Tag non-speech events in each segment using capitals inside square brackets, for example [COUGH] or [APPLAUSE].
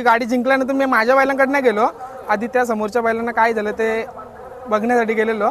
Actually गाडी जिंकल्यानंतर मी माझ्या बैलांकडनं गेलो. आधी त्या समोरच्या बैलांना काय झालं ते बघण्यासाठी गेलेलो.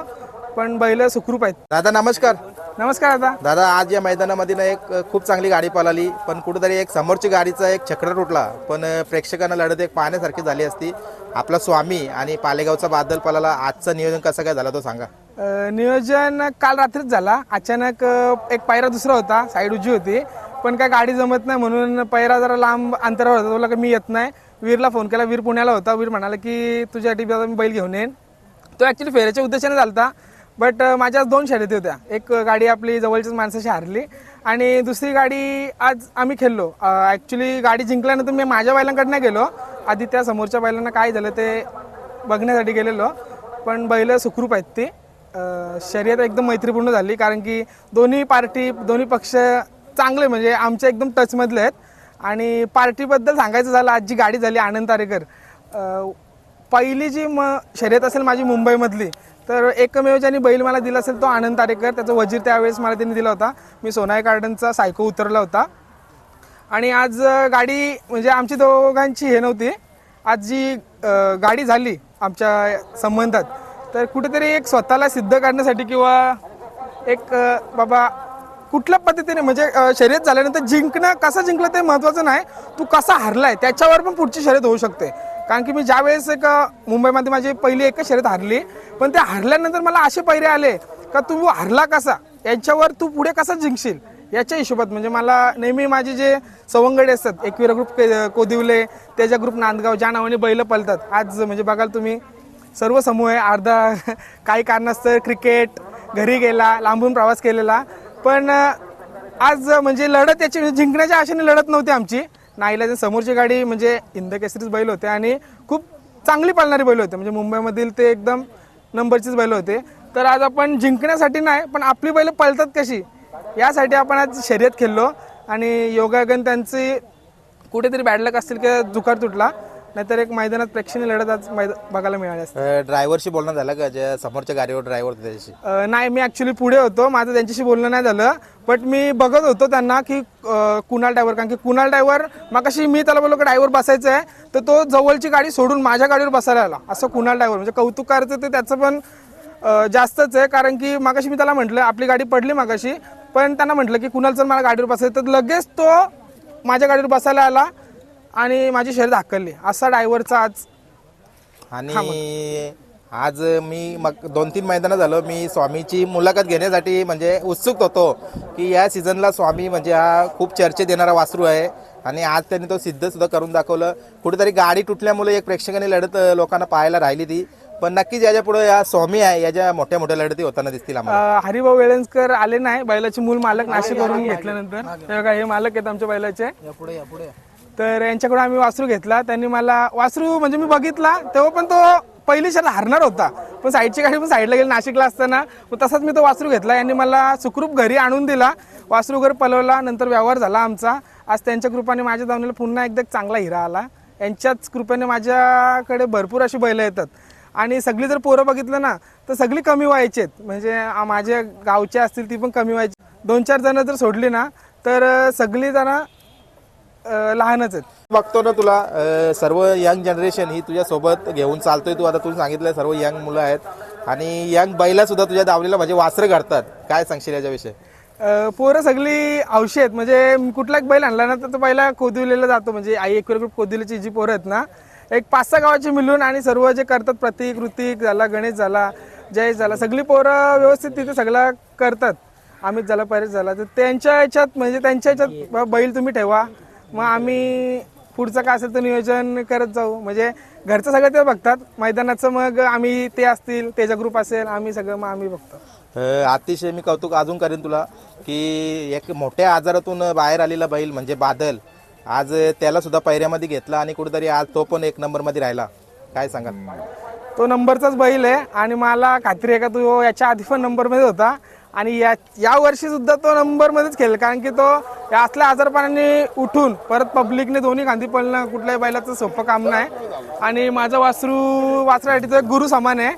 पण बैल सुखरूप आहेत. दादा नमस्कार. नमस्कार दादा. दादा आज या मैदानामध्ये ना एक अ, खूप चांगली गाडी पळाली. पण कुठेतरी एक समोरची गाडीचा एक चक्र तुटला. पण अ, प्रेक्षकांना लढत एक पाहण्यासारखी झाली असती. आपला स्वामी आणि पालेगावचा बादल पळाला. आजचं नियोजन कसं काय झालं तो सांगा. अ, नियोजन काल रात्रीच झाला. अचानक अ, एक पायरा दुसरा होता. साईड उजी होती. पण काय गाडी जमत नाही म्हणून पैरा जरा लांब अंतरावर होता. तुला की मी येत नाही. वीरला फोन केला. वीर पुण्याला होता. वीर म्हणाला की तुझ्यासाठी आता मी बैल घेऊन येईन. तो ॲक्च्युली फेऱ्याच्या उद्देशाने झालता बट माझ्या दोन शर्यती होत्या. एक गाडी आपली जवळच्याच माणसाशी हारली आणि दुसरी गाडी आज आम्ही खेळलो. ॲक्च्युली गाडी जिंकल्यानंतर मी माझ्या बैलांकडनं गेलो. आधी त्या समोरच्या बैलांना काय झालं ते बघण्यासाठी गेलेलो. पण बैल सुखरूप आहेत ती. शर्यत एकदम मैत्रीपूर्ण झाली कारण की दोन्ही पार्टी दोन्ही पक्ष चांगले म्हणजे आमच्या एकदम टचमधले आहेत. आणि पार्टीबद्दल सांगायचं झालं आज जी गाडी झाली आनंद तारेकर. पहिली जी म शर्यत असेल माझी मुंबईमधली तर एकमेव ज्यांनी बैल मला दिला असेल तो आनंद तारेकर. त्याचा वजीर त्यावेळेस मला त्यांनी दिला होता. मी सोनाई गार्डनचा सायको उतरला होता. आणि आज गाडी म्हणजे आमची दोघांची हे नव्हती. आज जी गाडी झाली आमच्या संबंधात तर कुठेतरी एक स्वतःला सिद्ध करण्यासाठी किंवा एक बाबा कुठल्या पद्धतीने? म्हणजे शर्यत झाल्यानंतर जिंकणं कसं जिंकलं ते महत्त्वाचं नाही. तू कसा हरलाय त्याच्यावर पण पुढची शर्यत होऊ शकते. कारण की मी ज्या वेळेस एक मुंबईमध्ये माझी पहिली एकच शर्यत हरली पण त्या हरल्यानंतर मला असे पैरे आले का तू हरला कसा? याच्यावर तू पुढे कसा जिंकशील? याच्या हिशोबात म्हणजे मला नेहमी माझे जे सवंगडे असतात एकविरा ग्रुप के- कोदिवले त्याच्या ग्रुप नांदगाव ज्या नावाने बैल पलतात. आज म्हणजे बघाल तुम्ही सर्व समूह आहे अर्धा [LAUGHS] काही कारणास्तव क्रिकेट घरी गेला लांबून प्रवास केलेला. पण आज म्हणजे लढत याची म्हणजे जिंकण्याच्या आशेने लढत नव्हती आमची. नाईला समोरची गाडी म्हणजे हिंद केसरीच बैल होते आणि खूप चांगली पालणारी बैल होते. म्हणजे मुंबईमधील ते एकदम नंबरचीच बैल होते. तर आज आपण जिंकण्यासाठी नाही पण आपली बैल पळतात कशी यासाठी आपण आज शर्यत खेळलो. आणि योगागन त्यांची कुठेतरी बॅडलक असतील किंवा जुकार तुटला नाहीतर एक मैदानात प्रेक्षणीय लढत आज मैदा बघायला मिळाली असते. ड्रायव्हरशी बोलणं झालं का? ज्या समोरच्या गाडीवर ड्रायव्हर त्याच्याशी? अ, नाही मी ॲक्च्युली पुढे होतो. माझं त्यांच्याशी बोलणं नाही झालं. बट मी बघत होतो त्यांना की अ, कुणाल ड्रायव्हर कारण की कुणाल ड्रायव्हर मग कशी मी त्याला बोललो की ड्रायव्हर बसायचं आहे तर तो जवळची गाडी सोडून माझ्या गाडीवर बसायला आला. असं कुणाल ड्रायव्हर म्हणजे कौतुक करायचं ते त्याचं पण अ, जास्तच आहे. कारण की मागाशी मी त्याला म्हटलं आपली गाडी पडली मागाशी पण त्यांना म्हटलं की कुणाल चल मला गाडीवर बसायचं तर लगेच तो माझ्या गाडीवर बसायला आला. आणि माझी शर्यत हाकलली असा ड्रायव्हरचा आज आणि आज मी मग दोन तीन मैदानं झालं. मी स्वामीची मुलाखत घेण्यासाठी म्हणजे उत्सुक होतो की या सीझनला स्वामी म्हणजे हा खूप चर्चेत येणारा वासरू आहे. आणि आज त्यांनी तो सिद्ध सुद्धा करून दाखवलं. कुठेतरी गाडी तुटल्यामुळे एक प्रेक्षकांनी लढत लोकांना पाहायला राहिली ती. पण नक्कीच याच्यापुढे या स्वामी आहे याच्या मोठ्या मोठ्या लढती होताना दिसतील आम्हाला. हरिभाऊ वेळेंजकर आले नाही. बैलाचे मूल मालक नाशिकवरून घेतल्यानंतर. हे बघा, हे मालक आहेत आमच्या बैलाचे. तर यांच्याकडून आम्ही वासरू घेतला. त्यांनी मला वासरू म्हणजे मी बघितला तेव्हा पण तो पहिली शर्यत हरणार होता. पण साईडची गाडी पण साईडला गेली नाशिकला असताना. मग तसाच मी तो वासरू घेतला. यांनी मला सुखरूप घरी आणून दिला. वासरू घर पलवला नंतर व्यवहार झाला आमचा. आज त्यांच्या कृपाने माझ्या दावणीला पुन्हा एकदा चांगला हिरा आला. यांच्याच कृपेने माझ्याकडे भरपूर अशी बैलं येतात. आणि सगळी जर पोरं बघितलं ना तर सगळी कमी व्हायचेत म्हणजे माझ्या गावचे असतील ती पण कमी व्हायची. दोन चार जण जर सोडली ना तर सगळी जण लहानच आहेत. बघतो ना तुला अं, सर्व यंग जनरेशन ही तुझ्या सोबत घेऊन चालतोय. तू आता तू सांगितलं सर्व यंग मुलं आहेत. आणि यंग बैला सुद्धा तुझ्या दावणीला म्हणजे वासरं घडतात काय सांगशील याच्याविषयी? अं, पोरं सगळी हौशी आहेत. म्हणजे एक बैल आणला ना तर तो पहिला कोदिवलेला जातो. म्हणजे आई एक ग्रुप कोदिवलीची जी पोरं आहेत ना एक पाच सहा गावाची मिळून आणि सर्व जे करतात प्रतीक ऋतिक झाला गणेश झाला जयेश झाला सगळी पोरं व्यवस्थित तिथे सगळं करतात. अमित झाला परेश झाला तर त्यांच्या ह्याच्यात म्हणजे त्यांच्या ह्याच्यात बा बैल तुम्ही ठेवा. मग आम्ही पुढचं काय असेल तर नियोजन करत जाऊ. म्हणजे घरचं सगळं ते बघतात. मैदानाचं मग आम्ही ते असतील त्याचा ग्रुप असेल आम्ही सगळं मग आम्ही बघतो. अ, अतिशय मी कौतुक अजून करेन तुला की एक मोठ्या आजारातून बाहेर आलेला बैल म्हणजे बादल आज त्याला सुद्धा पैऱ्यामध्ये घेतला आणि कुठेतरी आज तो पण एक नंबरमध्ये राहिला. काय सांगाल? तो नंबरचाच बैल आहे आणि मला खात्री आहे का तो याच्या आधी पण नंबरमध्ये होता. आणि या या वर्षी सुद्धा तो नंबरमध्येच खेळेल. कारण की तो या असल्या आजारपणाने उठून परत पब्लिकने दोन्ही गांधी पळणं कुठल्याही बैलाचं सोपं काम नाही. आणि माझं वासरू वासरासाठी तो एक गुरु समान आहे.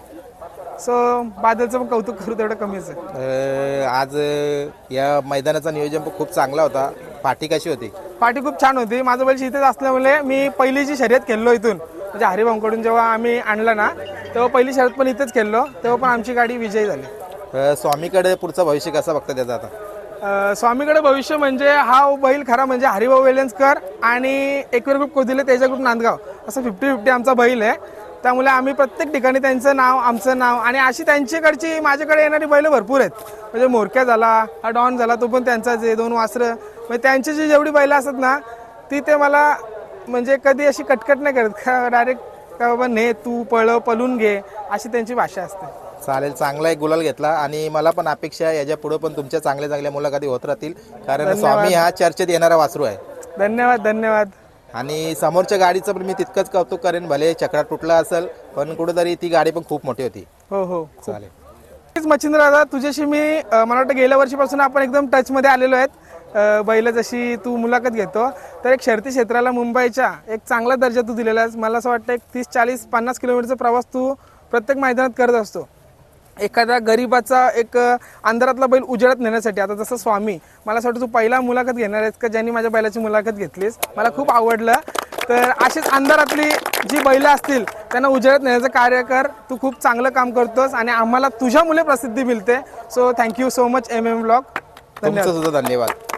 सो बादलचं पण कौतुक करू तेवढं कमीच आहे. आज या मैदानाचा नियोजन खूप चांगला होता. पाठी कशी होती? पाठी खूप छान होती. माझं बैल इथेच असल्यामुळे मी पहिलीची शर्यत खेळलो इथून म्हणजे हरिभाऊकडून जेव्हा आम्ही आणलं ना तेव्हा पहिली शर्यत पण इथेच खेळलो तेव्हा पण आमची गाडी विजयी झाली. स्वामीकडे पुढचं भविष्य कसं बघतं त्याचं आता? स्वामीकडे भविष्य म्हणजे हा बैल खरा म्हणजे हरिभाऊ वेलेन्सकर आणि एकवीर ग्रुप कोदिले तेजा ग्रुप नांदगाव. असं फिफ्टी फिफ्टी आमचा बैल आहे. त्यामुळे आम्ही प्रत्येक ठिकाणी त्यांचं नाव आमचं नाव आणि अशी त्यांच्याकडची माझ्याकडे येणारी बैल भरपूर आहेत. म्हणजे मोरक्या झाला हा डॉन झाला तो पण त्यांचाच आहे दोन वासरं. म्हणजे त्यांची जी जेवढी बैलं असतात ना ती ते मला म्हणजे कधी अशी कटकट नाही करत. डायरेक्ट का बाबा ने तू पळ पळून घे अशी त्यांची भाषा असते. चालेल चांगला एक गुलाल घेतला आणि मला पण अपेक्षा आहे याच्यापुढे पण तुमच्या चांगल्या चांगल्या मुलाखती होत राहतील. कारण स्वामी हा चर्चेत येणारा वासरू आहे. धन्यवाद धन्यवाद. आणि समोरच्या गाडीचं पण मी तितकंच कौतुक करेन भले चक्रात तुटला असेल पण कुठेतरी ती गाडी पण खूप मोठी होती. हो हो. चालेल. मच्छिंद्र दादा तुझ्याशी मी अ, मला वाटतं गेल्या वर्षीपासून आपण एकदम टचमध्ये आलेलो आहेत. अ, बैल जशी तू मुलाखत घेतो तर एक शर्ती क्षेत्राला मुंबईच्या एक चांगला दर्जा तू दिलेला आहेस. मला असं वाटतं एक तीस चाळीस पन्नास किलोमीटरचा प्रवास तू प्रत्येक मैदानात करत असतो. एखाद्या गरीबाचा एक अंधारातला बैल उजेडात नेण्यासाठी आता जसं स्वामी मला असं वाटतं तू पहिला मुलाखत घेणार आहेस का ज्यांनी माझ्या बैलाची मुलाखत घेतलीस? मला खूप आवडलं. तर अशीच अंधारातली जी बैलं असतील त्यांना उजेडात नेण्याचं कार्य कर. तू खूप चांगलं काम करतोस आणि आम्हाला तुझ्यामुळे प्रसिद्धी मिळते. So thank you so much M M blog सुद्धा धन्यवाद.